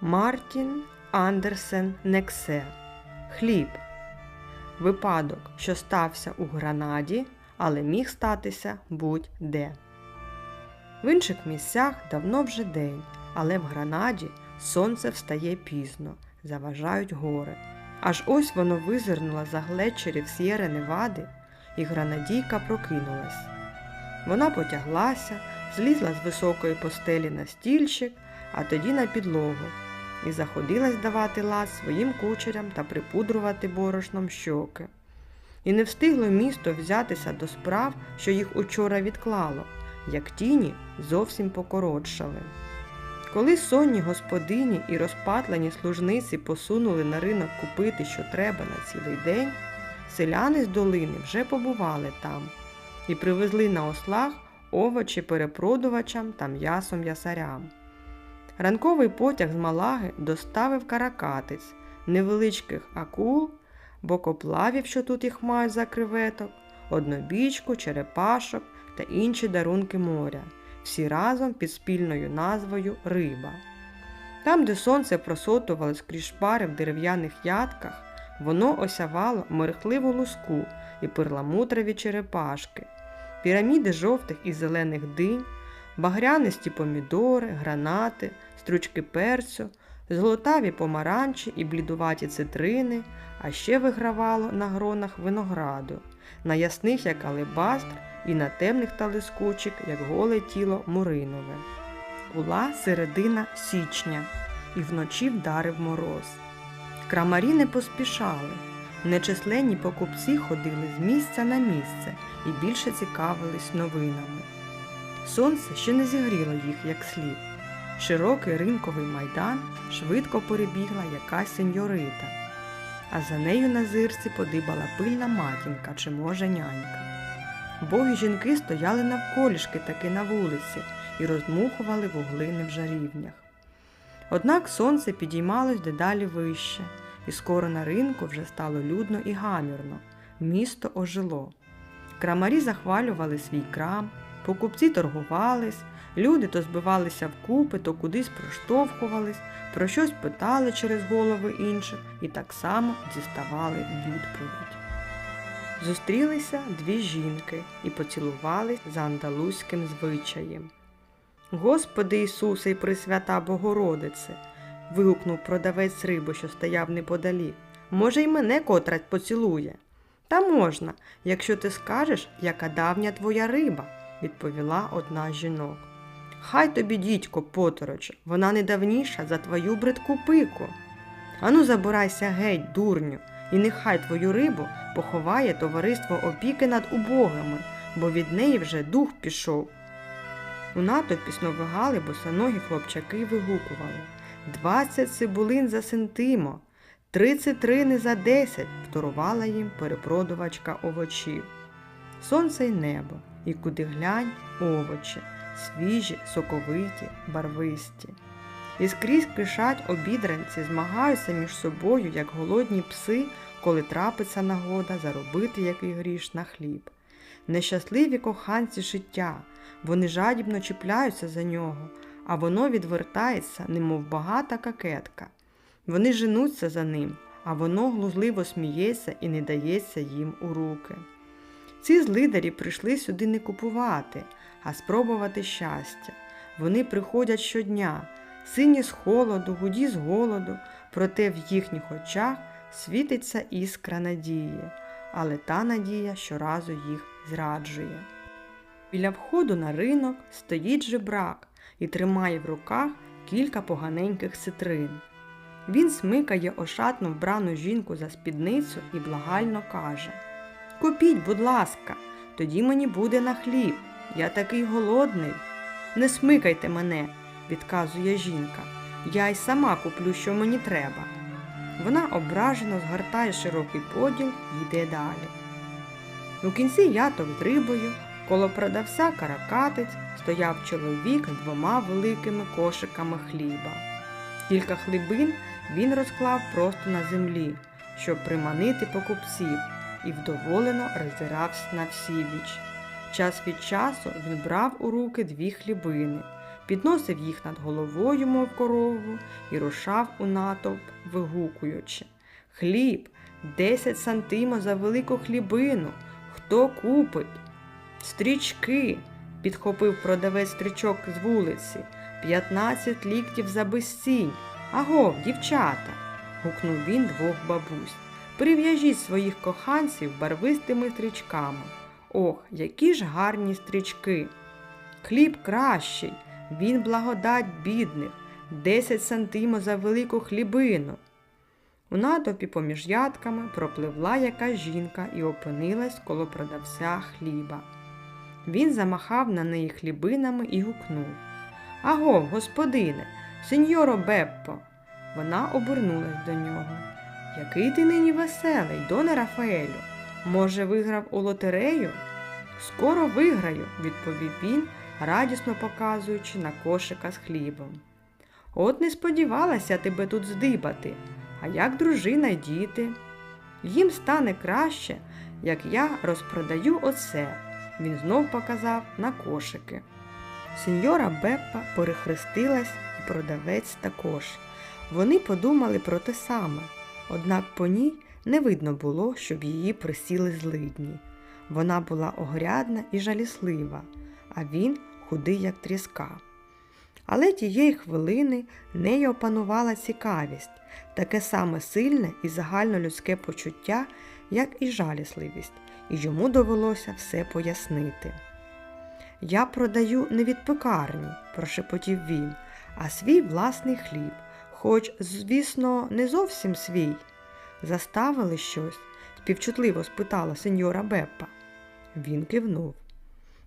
Мартін Андерсен Нексе. Хліб. Випадок, що стався у Гранаді, але міг статися будь-де. В інших місцях давно вже день, але в Гранаді сонце встає пізно, заважають гори. Аж ось воно визирнуло за глечерів С'єри Невади, і гранадійка прокинулась. Вона потяглася, злізла з високої постелі на стільчик, а тоді на підлогу, і заходилась давати лад своїм кучерям та припудрувати борошном щоки. І не встигло місто взятися до справ, що їх учора відклало, як тіні зовсім покоротшали. Коли сонні господині і розпатлені служниці посунули на ринок купити, що треба на цілий день, селяни з долини вже побували там і привезли на ослах овочі перепродувачам та м'ясо м'ясарям. Ранковий потяг з Малаги доставив каракатиць, невеличких акул, бокоплавів, що тут їх мають за креветок, однобічку, черепашок та інші дарунки моря, всі разом під спільною назвою Риба. Там, де сонце просотувало скрізь шпари в дерев'яних ядках, воно осявало мерехливу луску і перламутрові черепашки, піраміди жовтих і зелених динь, багрянисті помідори, гранати, стручки перцю, золотаві помаранчі і блідуваті цитрини, а ще вигравало на гронах винограду, на ясних, як алебастр, і на темних та лискучих, як голе тіло муринове. Була середина січня, і вночі вдарив мороз. Крамарі не поспішали. Нечисленні покупці ходили з місця на місце і більше цікавились новинами. Сонце ще не зігріло їх як слід. Широкий ринковий майдан швидко перебігла якась сеньорита, а за нею на зирці подибала пильна матінка чи може нянька. Богі жінки стояли навколішки таки на вулиці і роздмухували вуглини в жарівнях. Однак сонце підіймалось дедалі вище, і скоро на ринку вже стало людно і гамірно, місто ожило. Крамарі захвалювали свій крам, покупці торгувались, люди то збивалися вкупи, то кудись проштовхувались, про щось питали через голови інших і так само діставали відповідь. Зустрілися дві жінки і поцілувались за андалузьким звичаєм. Господи Ісусе і Пресвята Богородице. вигукнув продавець риби, що стояв неподалік. Може, й мене котрать поцілує. Та можна, якщо ти скажеш, яка давня твоя риба, відповіла одна з жінок. Хай тобі, дідько, потороче, вона не давніша за твою бридку пику. Ану, забирайся геть, дурню, і нехай твою рибу поховає товариство опіки над убогими, бо від неї вже дух пішов. У натовпі сновигали босоногі хлопчаки вигукували Двадцять цибулин за сентимо, три цитрини за десять, вторувала їм перепродувачка овочів. Сонце й небо, і куди глянь овочі, свіжі, соковиті, барвисті. І скрізь кришать обідранці, змагаються між собою, як голодні пси, коли трапиться нагода заробити який гріш на хліб. Нещасливі коханці життя, вони жадібно чіпляються за нього, а воно відвертається, немов багата какетка. Вони женуться за ним, а воно глузливо сміється і не дається їм у руки. Ці злидарі прийшли сюди не купувати, а спробувати щастя. Вони приходять щодня, сині з холоду, гуді з голоду, проте в їхніх очах світиться іскра надії, але та надія щоразу їх зраджує. Біля входу на ринок стоїть жебрак і тримає в руках кілька поганеньких цитрин. Він смикає ошатну вбрану жінку за спідницю і благально каже Купіть, будь ласка, тоді мені буде на хліб. Я такий голодний. Не смикайте мене, відказує жінка. Я й сама куплю, що мені треба. Вона ображено згортає широкий поділ і йде далі. У кінці яток з рибою, коло продавця каракатиць, стояв чоловік з двома великими кошиками хліба. Кілька хлібин він розклав просто на землі, щоб приманити покупців, і вдоволено роззирався на всібіч. Час від часу він брав у руки дві хлібини, підносив їх над головою, мов корову, і рушав у натовп, вигукуючи. Хліб, 10 сантимо за велику хлібину. Хто купить? Стрічки, підхопив продавець стрічок з вулиці. 15 ліктів за безцінь. Агов, дівчата. гукнув він двох бабусь. Прив'яжіть своїх коханців барвистими стрічками. Ох, які ж гарні стрічки. Хліб кращий, він благодать бідних, 10 сантимо за велику хлібину. У натовпі поміж ядками пропливла якась жінка і опинилась коло продавця хліба. Він замахав на неї хлібинами і гукнув Агов, господине, сеньоро Беппо. Вона обернулась до нього. Який ти нині веселий, доне Рафаелю? Може, виграв у лотерею? Скоро виграю, відповів він, радісно показуючи на кошика з хлібом. От не сподівалася тебе тут здибати, а як дружина й діти. Їм стане краще, як я розпродаю оце. Він знов показав на кошики. Сеньора Беппа перехрестилась і продавець також. Вони подумали про те саме, однак по ній не видно було, щоб її присіли злидні. Вона була огрядна і жаліслива, а він худий, як тріска. Але тієї хвилини нею опанувала цікавість, таке саме сильне і загальнолюдське почуття, як і жалісливість, і йому довелося все пояснити. Я продаю не від пекарні, прошепотів він, а свій власний хліб, хоч, звісно, не зовсім свій. Заставили щось? співчутливо спитала сеньора Беппа. Він кивнув.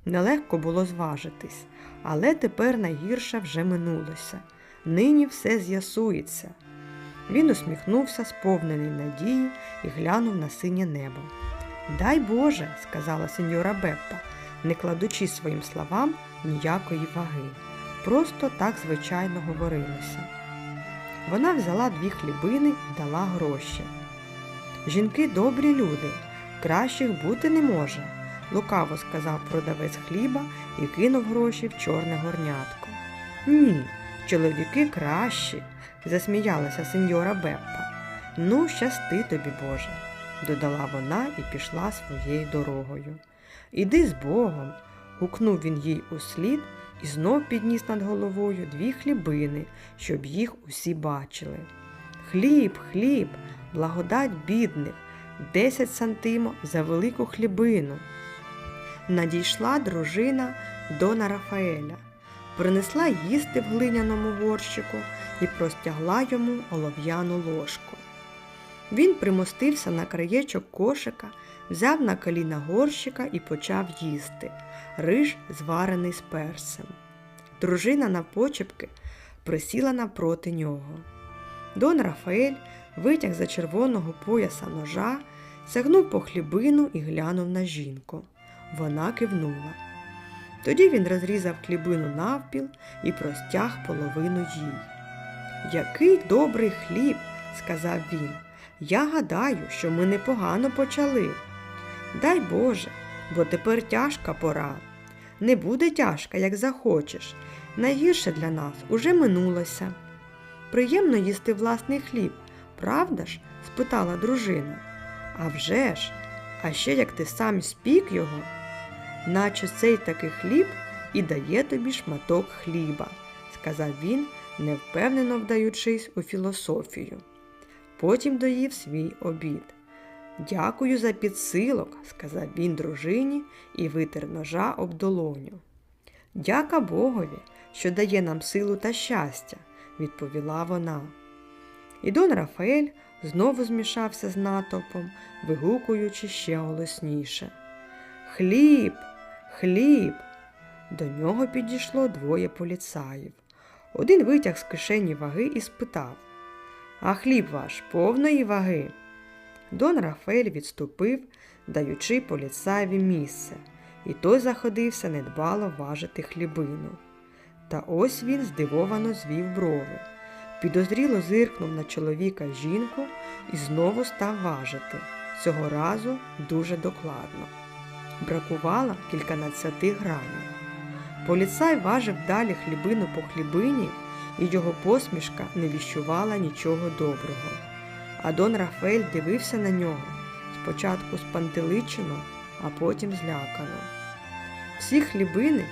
Нелегко було зважитись, але тепер найгірше вже минулося. Нині все з'ясується. Він усміхнувся, сповнений надії, і глянув на синє небо. Дай Боже, сказала сеньора Беппа, не кладучи своїм словам ніякої ваги. Просто так звичайно говорилося. Вона взяла дві хлібини і дала гроші. Жінки добрі люди, кращих бути не може, лукаво сказав продавець хліба і кинув гроші в чорне горнятко. Ні, чоловіки кращі, засміялася сеньора Беппа. Ну, щасти тобі, Боже, додала вона і пішла своєю дорогою. Іди з Богом. гукнув він їй услід і знов підніс над головою дві хлібини, щоб їх усі бачили. Хліб, хліб, благодать бідних, десять сантимо за велику хлібину. Надійшла дружина Дона Рафаеля, принесла їсти в глиняному горщику і простягла йому олов'яну ложку. Він примостився на краєчок кошика, взяв на коліна горщика і почав їсти риж, зварений з перцем. Дружина навпочепки присіла навпроти нього. Дон Рафаель витяг за червоного пояса ножа, сягнув по хлібину і глянув на жінку. Вона кивнула. Тоді він розрізав хлібину навпіл і простяг половину їй. Який добрий хліб, сказав він. Я гадаю, що ми непогано почали. Дай Боже, бо тепер тяжка пора. Не буде тяжка, як захочеш. Найгірше для нас уже минулося. Приємно їсти власний хліб, правда ж? спитала дружина. «А вже ж, а ще як ти сам спік його, наче цей такий хліб і дає тобі шматок хліба, сказав він, невпевнено вдаючись у філософію. Потім доїв свій обід. Дякую за підсилок, сказав він дружині і витер ножа об долоню. Дяка Богові, що дає нам силу та щастя, відповіла вона. І Дон Рафаель знову змішався з натовпом, вигукуючи ще голосніше. Хліб, хліб. До нього підійшло двоє поліцаїв. Один витяг з кишені ваги і спитав А хліб ваш повної ваги? Дон Рафаель відступив, даючи поліцаєві місце, і той заходився недбало важити хлібину. Та ось він здивовано звів брови, підозріло зиркнув на чоловіка жінку і знову став важити, цього разу дуже докладно. Бракувало кільканадцяти грамів. Поліцай важив далі хлібину по хлібині, і його посмішка не віщувала нічого доброго. А Дон Рафаель дивився на нього спочатку спантеличено, а потім злякано. Всі хлібини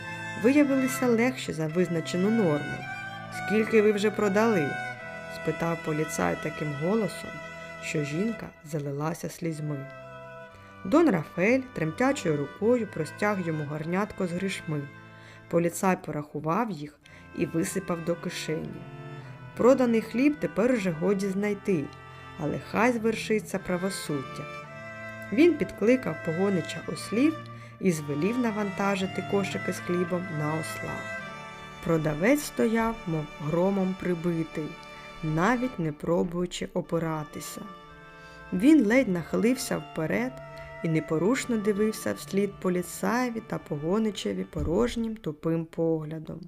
виявилися легші за визначену норму. Скільки ви вже продали? спитав поліцай таким голосом, що жінка залилася слізьми. Дон Рафаель тремтячою рукою простяг йому гарнятко з грішми. Поліцай порахував їх і висипав до кишені. Проданий хліб тепер уже годі знайти, але хай звершиться правосуддя. Він підкликав погонича ослів і звелів навантажити кошики з хлібом на осла. Продавець стояв, мов громом прибитий, навіть не пробуючи опиратися. Він ледь нахилився вперед і непорушно дивився вслід поліцаєві та погоничеві порожнім тупим поглядом.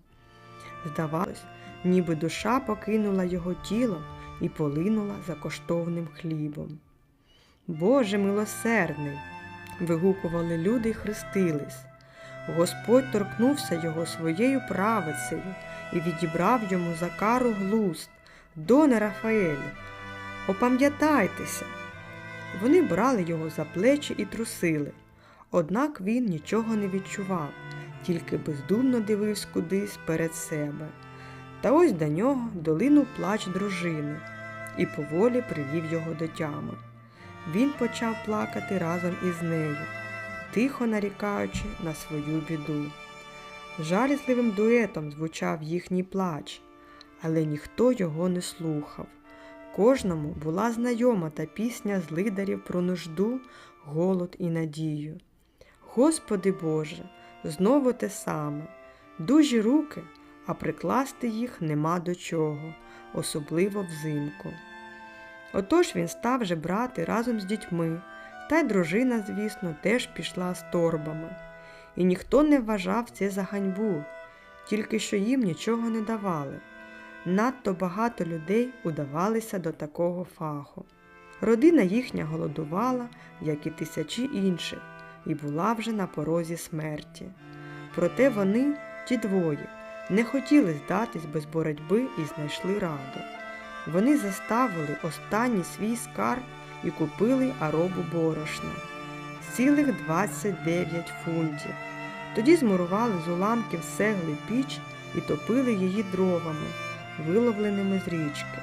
Здавалось, ніби душа покинула його тіло і полинула за коштовним хлібом. Боже милосердний! вигукували люди й хрестились. Господь торкнувся його своєю правицею і відібрав йому за кару глуст. Доне Рафаелю, опам'ятайтеся. Вони брали його за плечі і трусили. Однак він нічого не відчував, тільки бездумно дивився кудись перед себе. Та ось до нього долинув плач дружини і поволі привів його до тями. Він почав плакати разом із нею, тихо нарікаючи на свою біду. Жалісливим дуетом звучав їхній плач, але ніхто його не слухав. Кожному була знайома та пісня з лидарів про нужду, голод і надію. Господи Боже, знову те саме, дужі руки, а прикласти їх нема до чого, особливо взимку. Отож він став же брати разом з дітьми, та й дружина, звісно, теж пішла з торбами. І ніхто не вважав це за ганьбу, тільки що їм нічого не давали. Надто багато людей удавалися до такого фаху. Родина їхня голодувала, як і тисячі інших, і була вже на порозі смерті. Проте вони, ті двоє, не хотіли здатись без боротьби і знайшли раду. Вони заставили останній свій скарб і купили аробу борошна цілих 29 фунтів. Тоді змурували з уламків сегли піч і топили її дровами, виловленими з річки.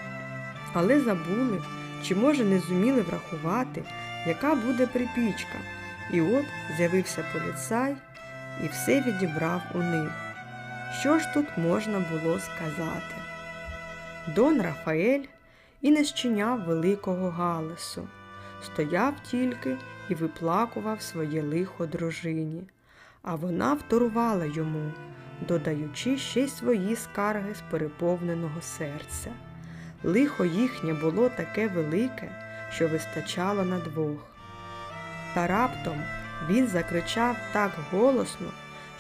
Але забули, чи, може, не зуміли врахувати, яка буде припічка. І от з'явився поліцай і все відібрав у них. Що ж тут можна було сказати? Дон Рафаель і не щиняв великого галасу, стояв тільки і виплакував своє лихо дружині, а вона вторувала йому, додаючи ще й свої скарги з переповненого серця. Лихо їхнє було таке велике, що вистачало на двох. Та раптом він закричав так голосно,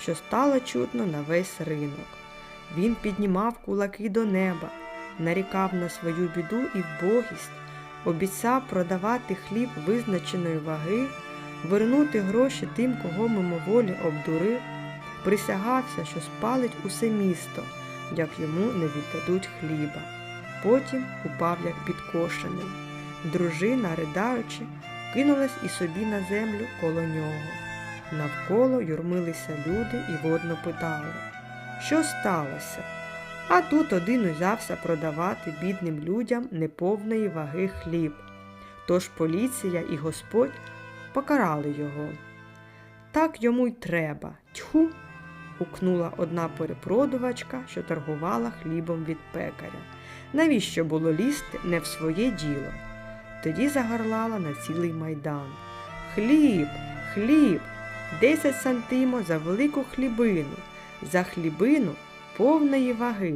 що стало чутно на весь ринок. Він піднімав кулаки до неба, нарікав на свою біду і вбогість, обіцяв продавати хліб визначеної ваги, вернути гроші тим, кого мимоволі обдурив, присягався, що спалить усе місто, як йому не віддадуть хліба. Потім упав, як підкошений. Дружина, ридаючи, кинулась і собі на землю коло нього. Навколо юрмилися люди і водно питали, що сталося? А тут один узявся продавати бідним людям неповної ваги хліб. Тож поліція і Господь покарали його. Так йому й треба. Тьху. гукнула одна перепродувачка, що торгувала хлібом від пекаря. Навіщо було лізти не в своє діло? Тоді загорлала на цілий майдан. Хліб, хліб, десять сантимо за велику хлібину, за хлібину повної ваги.